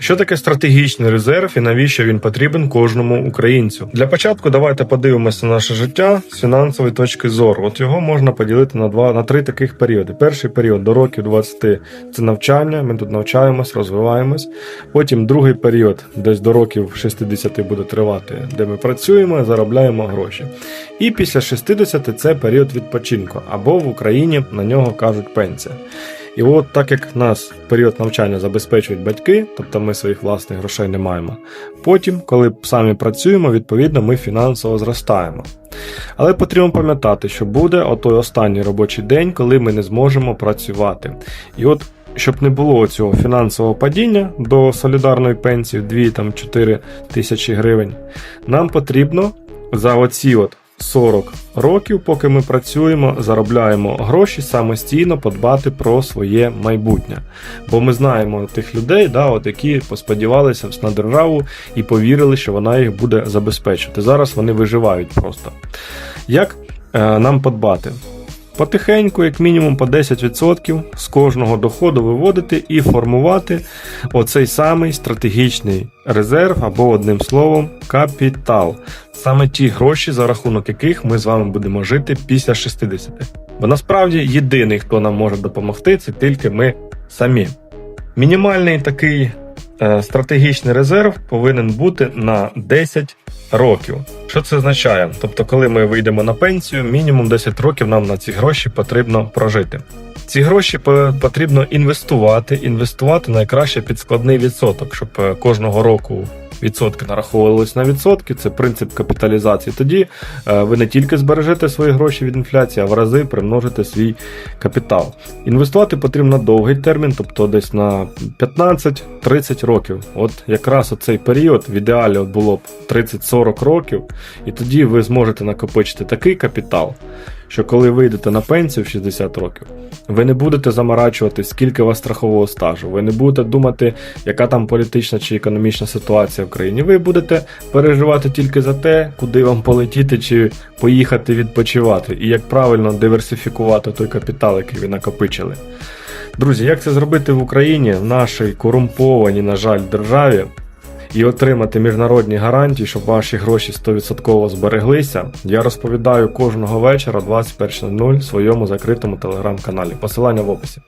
Що таке стратегічний резерв і навіщо він потрібен кожному українцю? Для початку давайте подивимося на наше життя з фінансової точки зору. От його можна поділити на два на три таких періоди. Перший період до років 20 – це навчання. Ми тут навчаємось, розвиваємось. Потім другий період, десь до років 60 буде тривати, де ми працюємо, заробляємо гроші. І після 60 це період відпочинку, або в Україні на нього кажуть пенсія. І от так як нас в період навчання забезпечують батьки, тобто ми своїх власних грошей не маємо. Потім, коли самі працюємо, відповідно ми фінансово зростаємо. Але потрібно пам'ятати, що буде отой останній робочий день, коли ми не зможемо працювати. І от щоб не було цього фінансового падіння до солідарної пенсії в 2-4 тисячі гривень, нам потрібно за оці от 40 років, поки ми працюємо, заробляємо гроші самостійно подбати про своє майбутнє. Бо ми знаємо тих людей, да, от, які посподівалися на державу і повірили, що вона їх буде забезпечувати. Зараз вони виживають просто. Як е, нам подбати? Потихеньку, як мінімум по 10% з кожного доходу виводити і формувати оцей самий стратегічний резерв або одним словом капітал. Саме ті гроші, за рахунок яких ми з вами будемо жити після 60. Бо насправді єдиний, хто нам може допомогти, це тільки ми самі. Мінімальний такий е, стратегічний резерв повинен бути на 10 років. Що це означає? Тобто, коли ми вийдемо на пенсію, мінімум 10 років нам на ці гроші потрібно прожити. Ці гроші потрібно інвестувати, інвестувати найкраще під складний відсоток, щоб е, кожного року відсотки нараховувались на відсотки. Це принцип капіталізації. Тоді е, ви не тільки збережете свої гроші від інфляції, а в рази примножите свій капітал. Інвестувати потрібно довгий термін, тобто десь на 15-30 років. От якраз оцей період в ідеалі було б 30-40 років, і тоді ви зможете накопичити такий капітал, що коли вийдете на пенсію в 60 років, ви не будете заморачувати, скільки у вас страхового стажу, ви не будете думати, яка там політична чи економічна ситуація в країні. Ви будете переживати тільки за те, куди вам полетіти чи поїхати відпочивати, і як правильно диверсифікувати той капітал, який ви накопичили. Друзі, як це зробити в Україні, в нашій корумпованій, на жаль, державі, і отримати міжнародні гарантії, щоб ваші гроші 100% збереглися, я розповідаю кожного вечора 21.00 в своєму закритому телеграм-каналі. Посилання в описі.